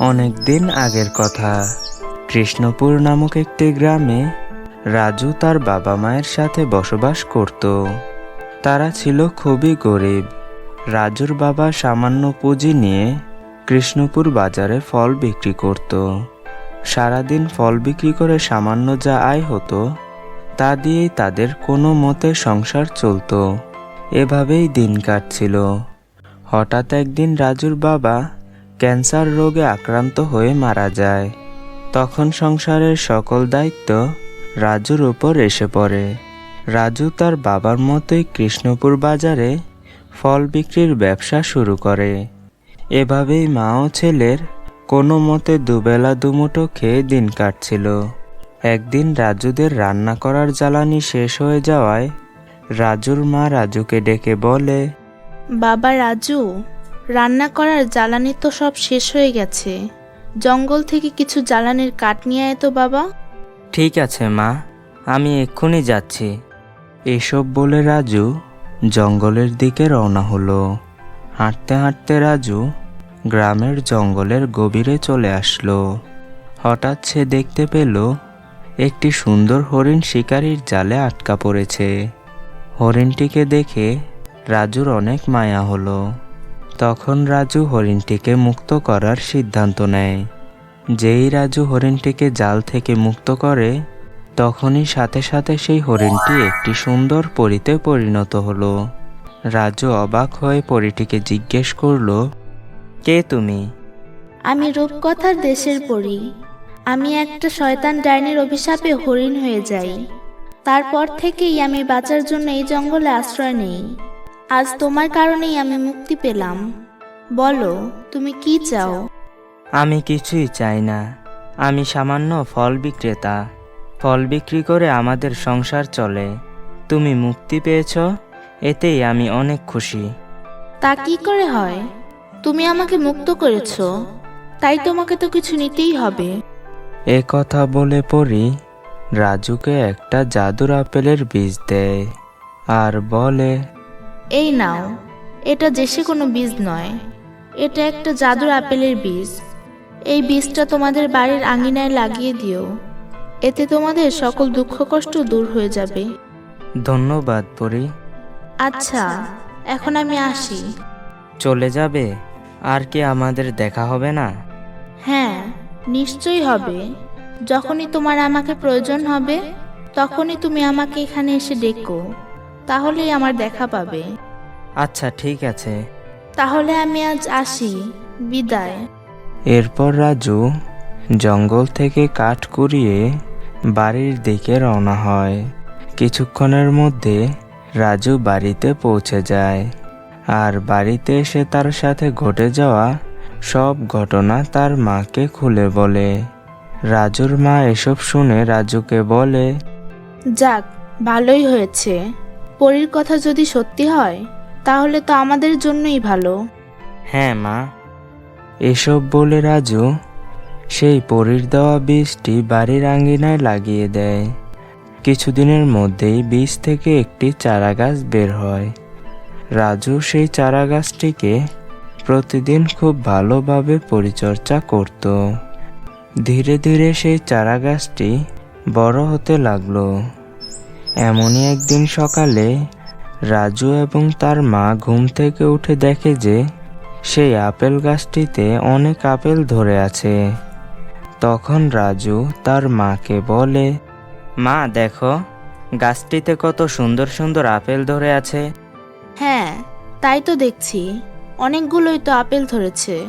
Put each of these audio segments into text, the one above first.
অনেক দিন আগের কথা। কৃষ্ণপুর নামক একটি গ্রামে রাজু তার বাবা মায়ের সাথে বসবাস করত। তারা ছিল খুবই গরিব। রাজুর বাবা সামান্য পুঁজি নিয়ে কৃষ্ণপুর বাজারে ফল বিক্রি করত। সারাদিন ফল বিক্রি করে সামান্য যা আয় হতো, তা দিয়েই তাদের কোনো মতে সংসার চলতো। এভাবেই দিন কাটছিল। হঠাৎ একদিন রাজুর বাবা ক্যান্সার রোগে আক্রান্ত হয়ে মারা যায়। তখন সংসারের সকল দায়িত্ব রাজুর উপর এসে পড়ে। রাজু তার বাবার মতোই কৃষ্ণপুর বাজারে ফল বিক্রির ব্যবসা শুরু করে। এভাবেই মা ও ছেলের কোনো মতে দুবেলা দুমুঠো খেয়ে দিন কাটছিল। একদিন রাজুদের রান্না করার জ্বালানি শেষ হয়ে যাওয়ায় রাজুর মা রাজুকে ডেকে বলে বাবা রাজু, রান্না করার জ্বালানি তো সব শেষ হয়ে গেছে। জঙ্গল থেকে কিছু জ্বালানির কাঠ নিয়ে আয় তো বাবা। ঠিক আছে, মা। আমি এক্ষুনি যাচ্ছি। এসব বলে রাজু জঙ্গলের দিকে রওনা হলো। হাঁটতে হাঁটতে রাজু গ্রামের জঙ্গলের গভীরে চলে আসলো। হঠাৎ সে দেখতে পেল, একটি সুন্দর হরিণ শিকারীর জালে আটকা পড়েছে। হরিণটিকে দেখে রাজুর অনেক মায়া হলো। তখন রাজু হরিণটিকে মুক্ত করার সিদ্ধান্ত নেয়। যেই রাজু হরিণটিকে জাল থেকে মুক্ত করে, তখনই সাথে সাথে সেই হরিণটি একটি সুন্দর পরিতে পরিণত হলো। রাজু অবাক হয়ে পরিটিকে জিজ্ঞেস করল, কে তুমি? আমি রূপকথার দেশের পড়ি আমি একটা শয়তান ডাইনির অভিশাপে হরিণ হয়ে যাই। তারপর থেকেই আমি বাঁচার জন্য এই জঙ্গলে আশ্রয় নেই। আজ তোমার কারণেই আমি মুক্তি পেলাম। বলো তুমি কি চাও? আমি কিছুই চাই না। আমি সামান্য ফল বিক্রেতা। ফল বিক্রি করে আমাদের সংসার চলে। তুমি মুক্তি পেয়েছ এতেই আমি অনেক খুশি। তা কি করে হয়? তুমি আমাকে মুক্ত করেছ। তাই তোমাকে তো কিছু নিতেই হবে। এ কথা বলে পড়ি রাজুকে একটা জাদুর আপেলের বীজ দেয়। আর বলে এই নাও এটা যে কোনো বীজ নয় এটা একটা জাদুর আপেলের বীজ। এই বীজটা তোমাদের বাড়ির আঙিনায় লাগিয়ে দিও এতে তোমাদের সকল দুঃখ কষ্ট দূর হয়ে যাবে। ধন্যবাদ পরি। আচ্ছা এখন আমি আসি। চলে যাবে? আর কি আমাদের দেখা হবে না? হ্যাঁ নিশ্চয়ই হবে। যখনই তোমার আমাকে প্রয়োজন হবে তখনই তুমি আমাকে এখানে এসে ডেকো। তাহলেই আমার দেখা পাবে। আচ্ছা ঠিক আছে। তাহলে আমি আজ আসি। বিদায়। এরপর রাজু জঙ্গল থেকে কাঠ কুড়িয়ে বাড়ির দিকে রওনা হয়। কিছুক্ষণের মধ্যে রাজু বাড়িতে পৌঁছে যায়। আর বাড়িতে এসে তার সাথে ঘটে যাওয়া সব ঘটনা তার মাকে খুলে বলে। রাজুর মা এসব শুনে রাজুকে বলে যাক ভালোই হয়েছে। পরীর কথা যদি সত্যি হয়, তাহলে তো আমাদের জন্যই ভালো। হ্যাঁ মা। এসব বলে রাজু সেই পরীর দেওয়া বীজটি বাড়ির আঙ্গিনায় লাগিয়ে দেয়। কিছুদিনের মধ্যেই বীজ থেকে একটি চারা গাছ বের হয়। রাজু সেই চারা গাছটিকে প্রতিদিন খুব ভালোভাবে পরিচর্যা করত। ধীরে ধীরে সেই চারা গাছটি বড় হতে লাগল। এমনই একদিন সকালে রাজু এবং তার মা ঘুম থেকে উঠে দেখে যে সেই আপেল গাছটিতে অনেক আপেল ধরে আছে। তখন রাজু তার মাকে বলে মা দেখো গাছটিতে কত সুন্দর সুন্দর আপেল ধরে আছে। হ্যাঁ তাই তো দেখছি। অনেকগুলোই তো আপেল ধরেছে।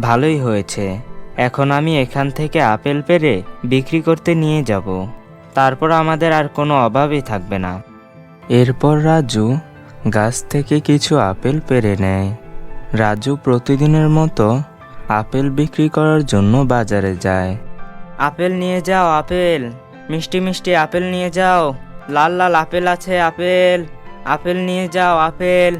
ভালোই হয়েছে। এখন আমি এখান থেকে আপেল পেরে বিক্রি করতে নিয়ে যাব। তারপর আমাদের আর কোনো অভাবই থাকবে না। এরপর রাজু গাছ থেকে কিছু আপেল পেরে নেয়। রাজু প্রতিদিনের মতো আপেল বিক্রি করার জন্য বাজারে যায়। আপেল নিয়ে যাও, আপেল! মিষ্টি মিষ্টি আপেল নিয়ে যাও। লাল লাল আপেল আছে, আপেল! আপেল নিয়ে যাও, আপেল!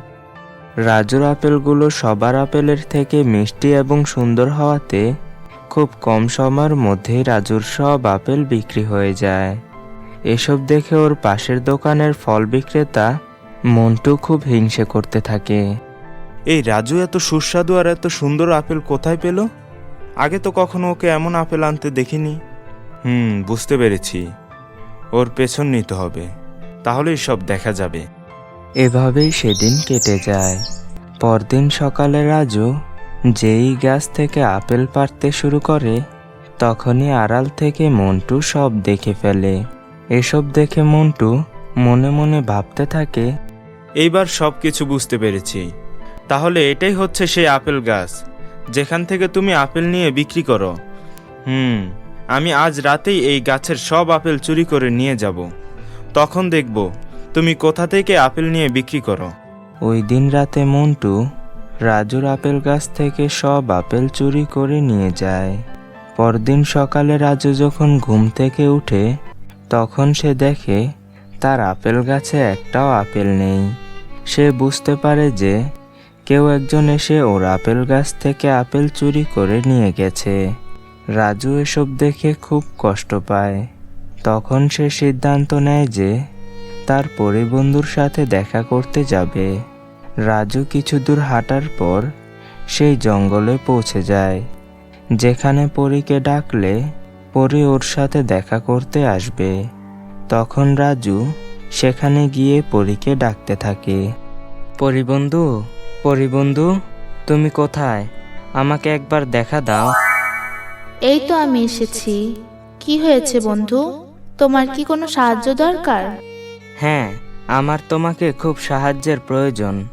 রাজুর আপেলগুলো সবার আপেলের থেকে মিষ্টি এবং সুন্দর হওয়াতে খুব কম সময়ের মধ্যেই রাজুর সব আপেল বিক্রি হয়ে যায়। এসব দেখে ওর পাশের দোকানের ফল বিক্রেতা মন্টু খুব হিংসে করতে থাকে। এই রাজু এত সুস্বাদু আর এত সুন্দর আপেল কোথায় পেল? আগে তো কখনো ওকে এমন আপেল আনতে দেখিনি। হুম বুঝতে পেরেছি। ওর পেছন নিতে হবে। তাহলেই সব দেখা যাবে। এভাবেই সেদিন কেটে যায়। পরদিন সকালে রাজু যেই গাছ থেকে আপেল পাড়তে শুরু করে তখনই আড়াল থেকে মন্টু সব দেখে ফেলে। এসব দেখে মন্টু মনে মনে ভাবতে থাকে এইবার সব কিছু বুঝতে পেরেছি। তাহলে এটাই হচ্ছে সেই আপেল গাছ যেখান থেকে তুমি আপেল নিয়ে বিক্রি করো। হুম আমি আজ রাতেই এই গাছের সব আপেল চুরি করে নিয়ে যাব। তখন দেখব তুমি কোথা থেকে আপেল নিয়ে বিক্রি করো। ওই দিন রাতে মন্টু রাজুর আপেল গাছ থেকে সব আপেল চুরি করে নিয়ে যায়। পরদিন সকালে রাজু যখন ঘুম থেকে উঠে তখন সে দেখে তার আপেল গাছে একটাও আপেল নেই। সে বুঝতে পারে যে কেউ একজন এসে ওর আপেল গাছ থেকে আপেল চুরি করে নিয়ে গেছে। রাজু এসব দেখে খুব কষ্ট পায়। তখন সে সিদ্ধান্ত নেয় যে তার পরিবন্ধুর সাথে দেখা করতে যাবে। রাজু কিছু দূর হাঁটার পর সেই জঙ্গলে পৌঁছে যায়। যেখানে পরীকে ডাকলে পরি ওর সাথে দেখা করতে আসবে। তখন রাজু সেখানে গিয়ে পরীকে ডাকতে থাকে। পরিবন্ধু পরিবন্ধু তুমি কোথায়? আমাকে একবার দেখা দাও। এই তো আমি এসেছি। কি হয়েছে বন্ধু? তোমার কি কোনো সাহায্য দরকার? হ্যাঁ আমার তোমাকে খুব সাহায্যের প্রয়োজন।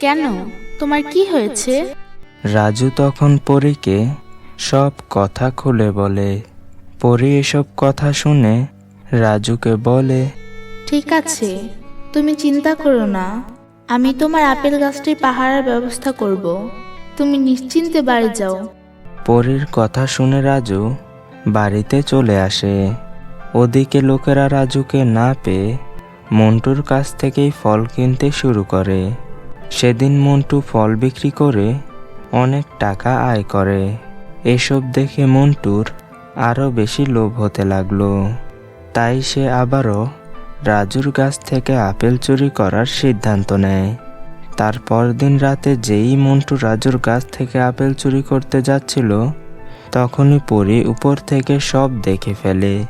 কেন? তোমার কি হয়েছে? রাজু তখন পরীকে সব কথা খুলে বলে। পরী এসব কথা শুনে রাজুকে বলে ঠিক আছে তুমি চিন্তা করো না। আমি তোমার আপেল গাছটির পাহারার ব্যবস্থা করব। তুমি নিশ্চিন্তে বাড়ি যাও। পরীর কথা শুনে রাজু বাড়িতে চলে আসে। ওদিকে লোকেরা রাজুকে না পেয়ে মন্টুর কাছ থেকেই ফল কিনতে শুরু করে। সেদিন মন্টু ফল বিক্রি করে অনেক টাকা আয় করে। এসব দেখে মন্টুর আরও বেশি লোভ হতে লাগল। তাই সে আবারও রাজুর গাছ থেকে আপেল চুরি করার সিদ্ধান্ত নেয়। তারপর দিন রাতে যেই মন্টু রাজুর গাছ থেকে আপেল চুরি করতে যাচ্ছিল, তখনই পরি উপর থেকে সব দেখে ফেলে।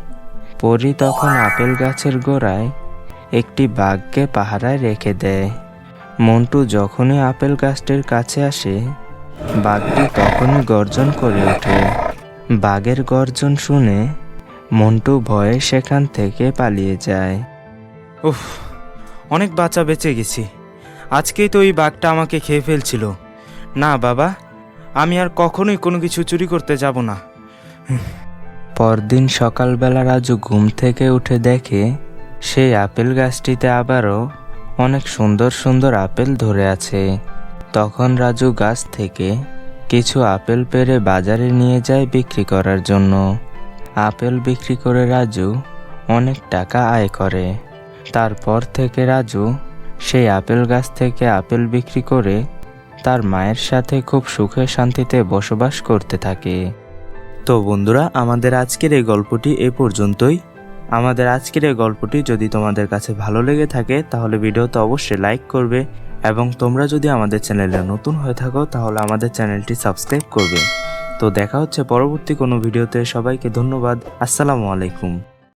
পরি তখন আপেল গাছের গোড়ায় একটি বাঘকে পাহারায় রেখে দেয়। মন্টু যখনই আপেল গাছটির কাছে আসে, বাঘটি তখনই গর্জন করে ওঠে। বাঘের গর্জন শুনে মন্টু ভয়ে সেখান থেকে পালিয়ে যায়। উফ অনেক বাচ্চা বেঁচে গেছি। আজকেই তো ওই বাঘটা আমাকে খেয়ে ফেলছিল। না বাবা আমি আর কখনোই কোনো কিছু চুরি করতে যাব না। পরদিন সকালবেলা রাজু ঘুম থেকে উঠে দেখে সেই আপেল গাছটিতে আবারও অনেক সুন্দর সুন্দর আপেল ধরে আছে। তখন রাজু গাছ থেকে কিছু আপেল পেরে বাজারে নিয়ে যায় বিক্রি করার জন্য। আপেল বিক্রি করে রাজু অনেক টাকা আয় করে। তারপর থেকে রাজু সেই আপেল গাছ থেকে আপেল বিক্রি করে তার মায়ের সাথে খুব সুখে শান্তিতে বসবাস করতে থাকে। তো বন্ধুরা, আমাদের আজকের এই গল্পটি এ পর্যন্তই। আমাদের আজকের এই গল্পটি যদি তোমাদের কাছে ভালো লেগে থাকে, তাহলে ভিডিওতে অবশ্যই লাইক করবে। এবং তোমরা যদি আমাদের চ্যানেলে নতুন হয়ে থাকো, তাহলে আমাদের চ্যানেলটি সাবস্ক্রাইব করবে। তো দেখা হচ্ছে পরবর্তী কোনো ভিডিওতে। সবাইকে ধন্যবাদ। আসসালামু আলাইকুম।